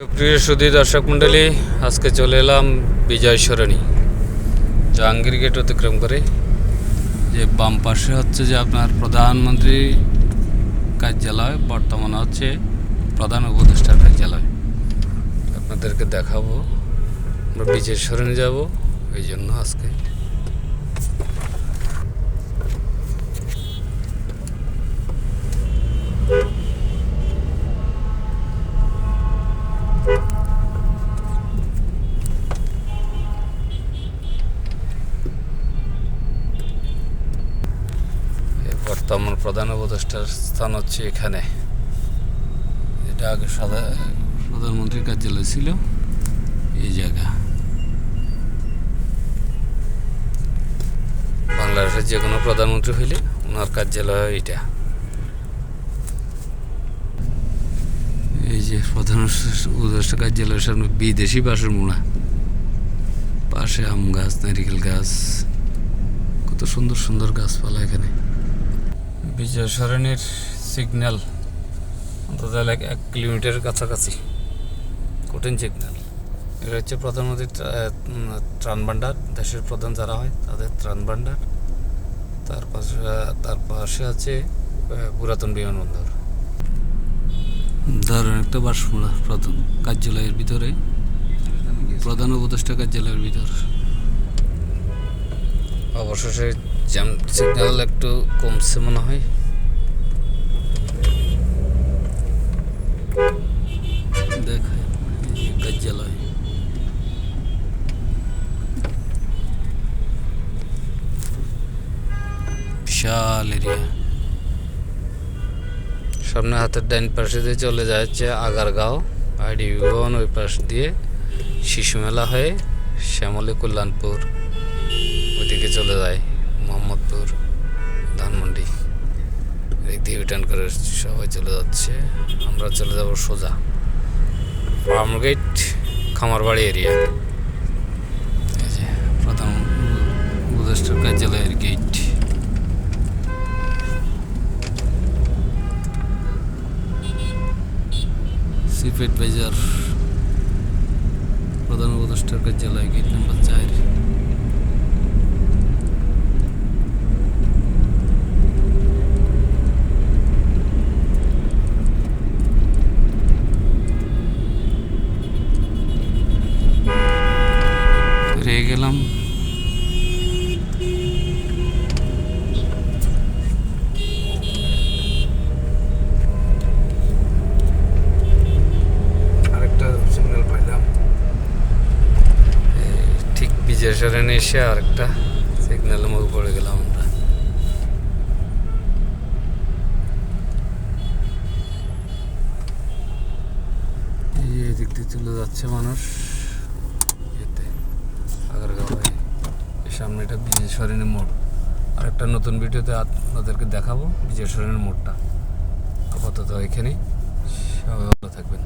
প্রিয় সুধী দর্শক মণ্ডলী, আজকে চলে এলাম বিজয় সরণী। জাহাঙ্গীর গেট অতিক্রম করে যে বাম পাশে হচ্ছে যে আপনার প্রধানমন্ত্রী কার্যালয়, বর্তমানে হচ্ছে প্রধান উপদেষ্টার কার্যালয়। আপনাদেরকে দেখাবো, আমরা বিজয় সরণি যাব, এই জন্য আজকে বর্তমান প্রধান উপদেষ্টার স্থান হচ্ছে এখানে। এটা আগে প্রধানমন্ত্রীর কার্যালয় ছিল। এই জায়গা। বাংলাদেশের যে কোনো প্রধানমন্ত্রী হইলে ওনার কার্যালয় এটা এই যে প্রধান উপদেষ্টা কার্যালয়ের সামনে বিদেশি বাসের মোড়া। পাশে আম গাছ, নারিকেল গাছ। কত সুন্দর সুন্দর গাছপালা এখানে। বিজয় সরণির সিগন্যাল অন্তত এক এক কিলোমিটারের কাছাকাছি। কঠিন সিগন্যাল এটা হচ্ছে প্রধানমন্ত্রীর ত্রা- ত্রাণ ভাণ্ডার। দেশের প্রধান যারা হয় তাদের ত্রাণ ভাণ্ডার। তার পাশে তার পাশে আছে পুরাতন বিমানবন্দর। দারুণ একটা বাসমোড়া প্রধান কার্যালয়ের ভিতরে। প্রধান উপদেষ্টা কার্যালয়ের ভিতর। অবশেষে জ্যাম সিগন্যাল একটু কমছে মনে হয়। কার্যালয় বিশাল এরিয়া সামনে হাতের ডাইন পাশে দিয়ে চলে যাচ্ছে আগারগাঁও আইডি ভবন ওই পাশ দিয়ে শিশু মেলা হয়ে শ্যামলী কল্যাণপুর ওইদিকে চলে যায়। দিয়ে রিটার্ন করে সবাই চলে যাচ্ছে। আমরা চলে যাব সোজা। ফার্ম গেট খামারবাড়ি এরিয়া প্রধান উপদেষ্টার কার্যালয়ের গেট সিপেট বাজার, প্রধান উপদেষ্টার কার্যালয় গেট নাম্বার চার পেরিয়ে গেলাম। সরেনে এসে আরেকটা সিগন্যালের মুখে পড়ে গেলাম আমরা। এই যে এদিক দিয়ে চলে যাচ্ছে মানুষ এতে আগারগাঁও হয়ে এই সামনে এটা বিজয় মোড় মোড়। আরেকটা নতুন ভিডিওতে আপনাদেরকে দেখাবো বিজয় সরেনের মোড়টা। আপাতত এখানেই। সবাই ভালো থাকবেন।